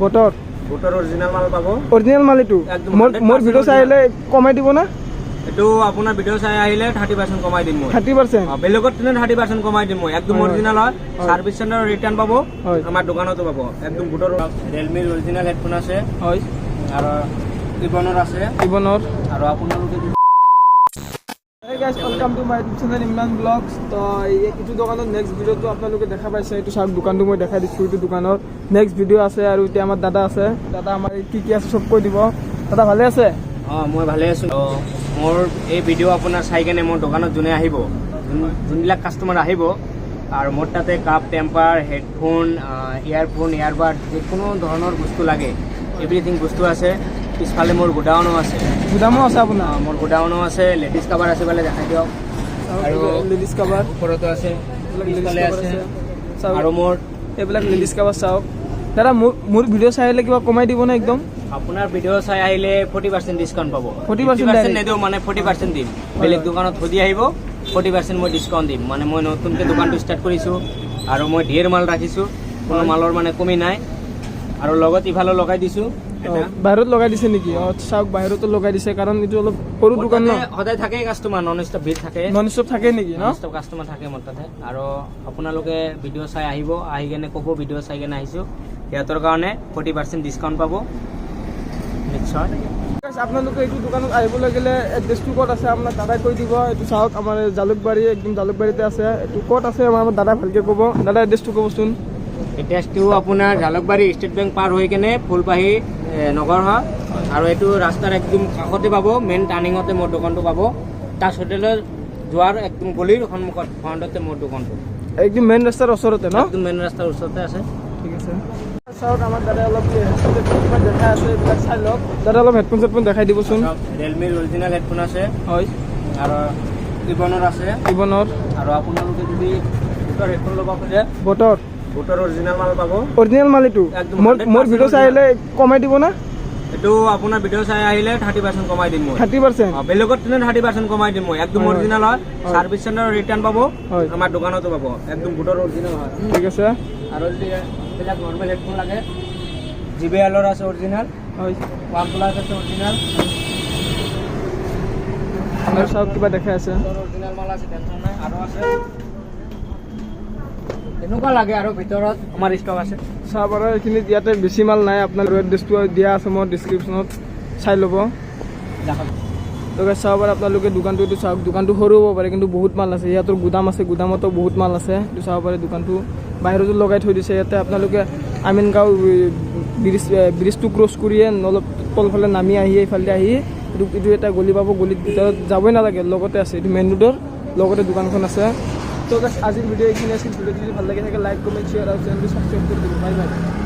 বটৰ বুটৰ অৰিজিনেল মাল পাব। অৰিজিনেল মাল এইটো? মোৰ ভিডিঅ' চাই আহিলে কমাই দিব না? এইটো আপোনাৰ ভিডিঅ' চাই আহিলে থাৰ্টি পাৰ্চেণ্ট কমাই দিম মই। থাৰ্টি পাৰ্চেণ্ট বেলেগত তেনে থাৰ্টি পাৰ্চেণ্ট কমাই দিম মই। একদম। অৰিজিনেল হয়। ছাৰ্ভিচ চেণ্টাৰ ৰিটাৰ্ণ পাব। আমাৰ দোকানতো পাব। একদম বুটৰ ৰিয়েলমিৰ অৰিজিনেল হেডফোন আছে। হয়। আৰু ইবনৰ আছে। জীৱনৰ আৰু আপোনালোকে welcome to my YouTube channel Imran blogs এইটো দোকানত নেক্সট ভিডিঅ'টো আপোনালোকে দেখা পাইছে। এইটো চাওক, দোকানটো মই দেখাই দিছোঁ, এইটো দোকানত নেক্সট ভিডিঅ' আছে আৰু এতিয়া আমাৰ দাদা আছে। দাদা আমাৰ কি কি আছে চব কৈ দিব। দাদা ভালে আছে? অঁ, মই ভালে আছোঁ। মোৰ এই ভিডিঅ' আপোনাৰ চাই কেনে মোৰ দোকানত যোনে আহিব, যোন- যোনবিলাক কাষ্টমাৰ আহিব, আৰু মোৰ তাতে কাপ টেম্পাৰ হেডফোন ইয়াৰফোন ইয়াৰবাড যিকোনো ধৰণৰ বস্তু লাগে। এভৰিথিং বস্তু আছে। পিছফালে মোৰ গোডাউনো আছে। গুদামো আছে আপোনাৰ? মোৰ গোডাউনো আছে লেডিজ কাভাৰ আছে বোলে দেখাই দিয়ক। আৰু লেডিজ কাভাৰ ওপৰতো আছে পিছফালে আছে আৰু মোৰ এইবিলাক লেডিজ কাভাৰ চাওক। দাদা মোৰ মোৰ ভিডিঅ' চাই আহিলে কিবা কমাই দিব নে একদম? আপোনাৰ ভিডিঅ' চাই আহিলে ফৰ্টি পাৰ্চেণ্ট ডিছকাউণ্ট পাব। 40% direct? নিদিওঁ মানে ফৰ্টি পাৰ্চেণ্ট দিম। বেলেগ দোকানত সুধি আহিব ফৰ্টি পাৰ্চেণ্ট মই ডিছকাউণ্ট দিম। মানে মই নতুনকৈ দোকানটো ষ্টাৰ্ট কৰিছোঁ আৰু মই ঢেৰ মাল ৰাখিছোঁ। কোনো মালৰ মানে কমি নাই। আৰু লগত ইফালে লগাই দিছোঁ। বাহিৰত লগাই দিছে নেকি? অঁ চাওক বাহিৰতো লগাই দিছে কাৰণ এইটো অলপ সৰু দোকান ন? সদায় থাকেই কাষ্টমাৰ নন ষ্টপ ভিৰ থাকে। নন ষ্টপ থাকে নেকি ন? ষ্টপ কাষ্টমাৰ থাকে মোৰ তাতে। আৰু আপোনালোকে ভিডিঅ' চাই আহিব আহি কেনে ক'ব ভিডিঅ' চাই কেনে আহিছোঁ। সিহঁতৰ কাৰণে ফৰ্টি পাৰ্চেণ্ট ডিছকাউণ্ট পাব। নিশ্চয়। আপোনালোকে এইটো দোকানত আহিব লাগিলে এড্ৰেছটো ক'ত আছে? আপোনাক দাদাই কৈ দিব। এইটো চাওক আমাৰ জালুকবাৰী একদম জালুকবাৰীতে আছে। এইটো ক'ত আছে? আমাৰ দাদাই ভালকৈ ক'ব। দাদা এড্ৰেছটো ক'বচোন। এড্ৰেছটো আপোনাৰ জালুকবাৰী ষ্টেট বেংক পাৰ হৈ কেনে ফুলবাহী নগৰ হয়। আৰু এইটো ৰাস্তাৰ একদম কাষতে পাব মেইন টাৰ্ণিঙতে মোৰ দোকানটো পাব। তাজ হোটেলৰ যোৱাৰ একদম গলিৰ সন্মুখত ফ্ৰণ্টতে মোৰ দোকানটো। একদম মেইন ৰাস্তাৰ ওচৰতে ন? একদম মেইন ৰাস্তাৰ ওচৰতে আছে। ঠিক আছে। চাওক আমাৰ দাদাই অলপ হেডফোন দেখাই আছে এইবিলাক চাই লওক। দাদা অলপ হেডফোন চেডফোন দেখাই দিবচোন। ৰিয়েলমিৰ অৰিজিনেল হেডফোন আছে। হয়। আৰু ইবনৰ আছে। জীৱনৰ আৰু আপোনালোকে যদি বুটৰ হেডফোন ল'ব খোজে। বটৰ। বুটৰ অৰিজিনেল মাল পাব। অৰিজিনেল মাল এইটো? মোৰ ভিডিঅ' চাই আহিলে কমাই দিব না? এইটো আপোনাৰ ভিডিঅ' চাই আহিলে থাৰ্টি পাৰ্চেণ্ট কমাই দিম মই। থাৰ্টি পাৰ্চেণ্ট বেলেগত তেনে থাৰ্টি পাৰ্চেণ্ট কমাই দিম মই। একদম। অৰিজিনেল হয়। ছাৰ্ভিচ চেণ্টাৰ ৰিটাৰ্ণ পাব। আমাৰ দোকানতো পাব। একদম বুটৰ অৰিজিনেল হয়। ঠিক আছে। আৰু যদি এইবিলাক নৰ্মেল হেডফোন লাগে জি বি এলৰ আছে অৰিজিনেল ওৱান প্লাছ আছে অৰিজিনেল আৰু চাওক কিবা দেখাই আছে। অৰিজিনেল মাল আছে টেনশ্যন নাই। আৰু আছে এনেকুৱা লাগে আৰু ভিতৰত আমাৰ ষ্টক আছে। চাব আৰু এইখিনিত ইয়াতে বেছি মাল নাই আপোনাৰ এড্ৰেছটো দিয়া আছে মোৰ ডিছক্ৰিপশ্যনত চাই ল'ব। দেখাব লগে চাব পাৰে আপোনালোকে দোকানটো এইটো চাওক দোকানটো সৰু হ'ব পাৰে কিন্তু বহুত মাল আছে। ইয়াতৰ গুদাম আছে গুদামতো বহুত মাল আছে। এইটো চাব পাৰে দোকানটো বাহিৰতো লগাই থৈ দিছে। ইয়াতে আপোনালোকে আমিন গাঁও ব্ৰিজ ব্ৰিজটো ক্ৰছ কৰিয়ে অলপ তলফালে নামি আহি এইফালে আহি এইটো এইটো এটা গলি পাব গলিত ভিতৰত যাবই নালাগে লগতে আছে। এইটো মেইন ৰোডৰ লগতে দোকানখন আছে। তো আজির ভিডিও এখানে এইখিনি ভিডিও যদি ভালো লাগে, থাকে লাইক কমেন্ট শেয়ার আর চ্যানেলটি সাবস্ক্রাইব করে দেবেন বাই বাই